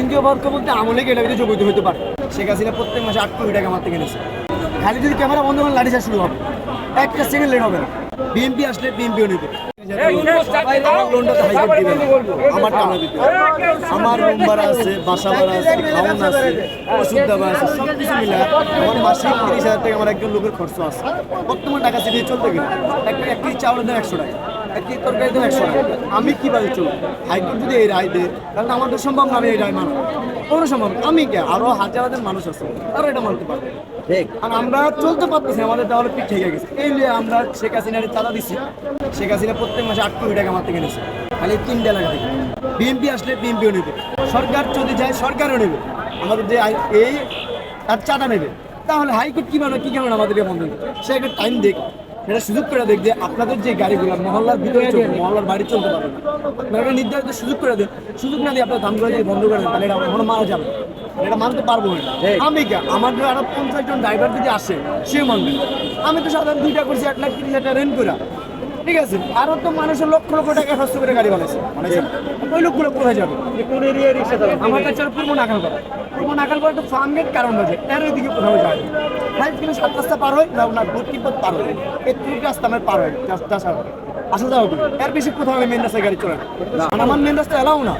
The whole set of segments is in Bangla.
তৃতীয় পক্ষ বলতে আমলে এটা কিন্তু যোগ্য হতে পারে। শেখ হাসিনা প্রত্যেক মাসে আট কোটি টাকা আমার থেকে নিয়েছে। খালি যদি ক্যামেরা বন্ধ করে লাঠি শুরু হবে। একটা সেকেন্ড লেট হবে না। বিএনপি আসলে বিএনপিও নেবে। আমার টাকা দিতে। আমার রুম ভাড়া আছে বাসা ভাড়া আছে খাওয়ান আছে ওষুধ দাবা আছে সব কিছু মিলে আমার মাসিক তিরিশ হাজার টাকা আমার একজন লোকের খরচ আছে। বর্তমান টাকা চলতে গেলে। এক এক কেজি চাউলের দাম একশো টাকা। এক কেজি তরকারির দাম একশো টাকা। আমি কীভাবে চলবো? হাইকোর্ট যদি এই রায় দেয় তাহলে আমাদের সম্ভব না আমি এই রায় মানব। কোনো সম্ভব আমি কে? আরও হাজার হাজার মানুষ আছে। তারা এটা মানতে পারবে। ঠিক। আর আমরা চলতে পারতেছি আমাদের তাহলে পিঠ থেকে গেছে। এই নিয়ে আমরা শেখ হাসিনার চাঁদা দিচ্ছি শেখ হাসিনা প্রত্যেক মাসে আট কোটি টাকা আমার থেকে নিচ্ছে খালি তিনটে এলাকা থেকে বিএনপি আসলে বিএনপিও নেবে। সরকার যদি যায় সরকারও নেবে। আমাদের যে এই আর চাঁদা নেবে। তাহলে হাইকোর্ট কী মানে কী কেমন আমাদেরকে বন্ধ? সে একটা টাইম দেখ সেটা সুযোগ করে দেখ যে আপনাদের যে গাড়িগুলো মহল্লার ভিতরে চলবে মহল্লার বাইরে চলতে পারবে না। আপনারা একটা নির্ধারিত সুযোগ করে দেন। সুযোগ না দিয়ে আপনার দামগুলো যদি বন্ধ করে দেন তাহলে এটা কখনো মারা যাবে এটা মানতে পারব না। আমি কে? আমার যে আরও পঞ্চাশ জন ড্রাইভার যদি আসে সে মানবে আমি তো সাধারণ দুইটা করছি এক লাখ তিরিশ হাজার রেন্ট করে ঠিক আছে? আরও তো মানুষের লক্ষ লক্ষ টাকা খরচ করে গাড়ি বানাইছে। ওই লোকগুলো কোথায় যাবে? কোন এরিয়া রিক্সা আমার কাছে আর পূর্ব নাকাল করা পূর্ব নাকাল করা তো ফার্ম গেট কারণ আছে এর ওইদিকে কোথাও যায় ফাইভ কিলো সাত রাস্তা পার হয় না ভর্তি পথ পার হয় রাস্তা আমার পার হয় রাস্তা আসা আসা যাওয়া এর বেশি কোথাও আমি মেন রাস্তায় গাড়ি চলে না। আমার মেন রাস্তা এলাও না।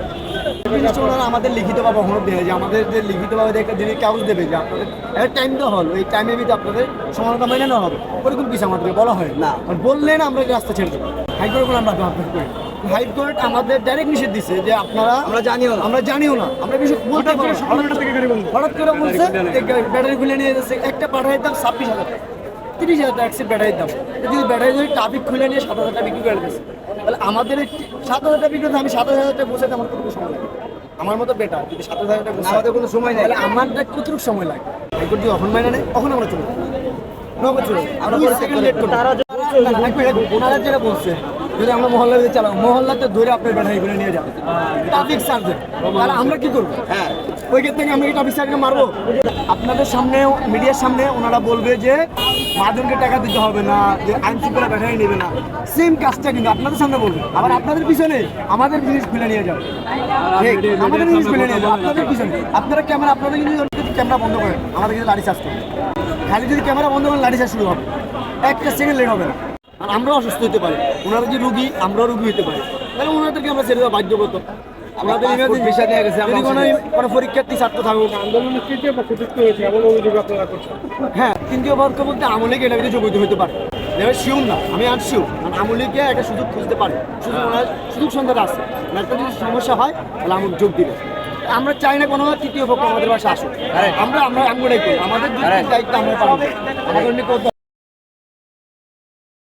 জিনিসটা ওনারা আমাদের লিখিত বা দেয় যে আমাদের যে লিখিত ভাবে একটা যিনি কাগজ দেবে যে আপনাদের একটা টাইম তো হল এই টাইমের ভিতরে আপনাদের সমানতা মেনে নেওয়া হবে। ওরকম কিছু আমাদেরকে বলা হয় না। বললেন আমরা রাস্তা ছেড়ে দেবো। হাইকোর্ট করে আমরা করি হাইকোর্ট আমাদের ডাইরেক্ট নিষেধ দিছে যে আপনারা আমরা জানিও না। আমরা জানিও না। আমরা কিছু বলতে পারব সকালটা থেকে গাড়ি বন্ধ। হঠাৎ করে বলছে ব্যাটারি খুলে নিয়ে যাচ্ছে। একটা ব্যাটারির দাম ছাব্বিশ হাজার তিরিশ হাজার টাকা ব্যাটারির দাম। যদি ব্যাটারি যদি ট্রাফিক খুলে নিয়ে সাত হাজার টাকা বিক্রি করে দিচ্ছে তাহলে আমাদের সাত হাজার টাকা বিক্রি আমি সাত হাজার টাকা বসে আমার কতটুকু সময় লাগে আমার মতো বেটা যদি সাত হাজার টাকা আমাদের কোনো সময় নেই। তাহলে আমাদের কতটুকু সময় লাগে? হাইকোর্ট যদি অখন মাইনে নেয় তখন আমরা চলবো নগদ চলবো আমরা তারা যেটা বলছে যদি আমরা মহল্লা দিয়ে চালাবো মহল্লাতে ধরে আপনার ব্যাটারি করে নিয়ে যাবে। ট্রাফিক সার্জে তাহলে আমরা কি করব? হ্যাঁ। ওই ক্ষেত্রে থেকে আমরা কি ট্রাফিক সার্জেন্টকে মারবো? আপনাদের সামনে মিডিয়ার সামনে ওনারা বলবে যে মাদনকে টাকা দিতে হবে না যে আইন শৃঙ্খলা ব্যাটারি নেবে না। সেম কাজটা কিন্তু আপনাদের সামনে বলবে। আবার আপনাদের পিছনে আমাদের জিনিস খুলে নিয়ে যাবে। আমাদের জিনিস খুলে নিয়ে যাবে আপনাদের পিছনে। আপনারা ক্যামেরা আপনাদের কিন্তু ক্যামেরা বন্ধ করেন আমাদের কিন্তু লাঠি চার্জ করবে। খালি যদি ক্যামেরা বন্ধ করেন লাঠি চার্জ শুরু হবে। একটা সেকেন্ড লেট হবে না। আর আমরাও অসুস্থ হতে পারি। ওনারা যে রুগী আমরাও রুগী হতে পারি। তাহলে ওনাদেরকে আমরা ছেড়ে দেওয়া বাধ্য করতো আমাদের passport visa নিয়ে গেছে, আমরা যদি কোনো কোনো পরীক্ষার্থী ছাত্র থাকুক। আন্দোলনের তৃতীয় পক্ষ যুক্ত হয়েছে? এমন অভিযোগ আপনারা করছেন? হ্যাঁ তৃতীয় বর্গ বলতে আমলে এটা হতে পারে। এবার না আমি আর শিওর কারণ আমলিকে একটা সুযোগ খুঁজতে পারে। সুযোগ ওনার সুযোগ আছে। একটা যদি সমস্যা হয় তাহলে আমল যোগ দিবে। আমরা চাই না কোনো তৃতীয় পক্ষ আমাদের বাসায় আসুক। আমরা আমরা আমরাই করি। আমাদের দায়িত্ব আমরা পালন আমাদের নিকট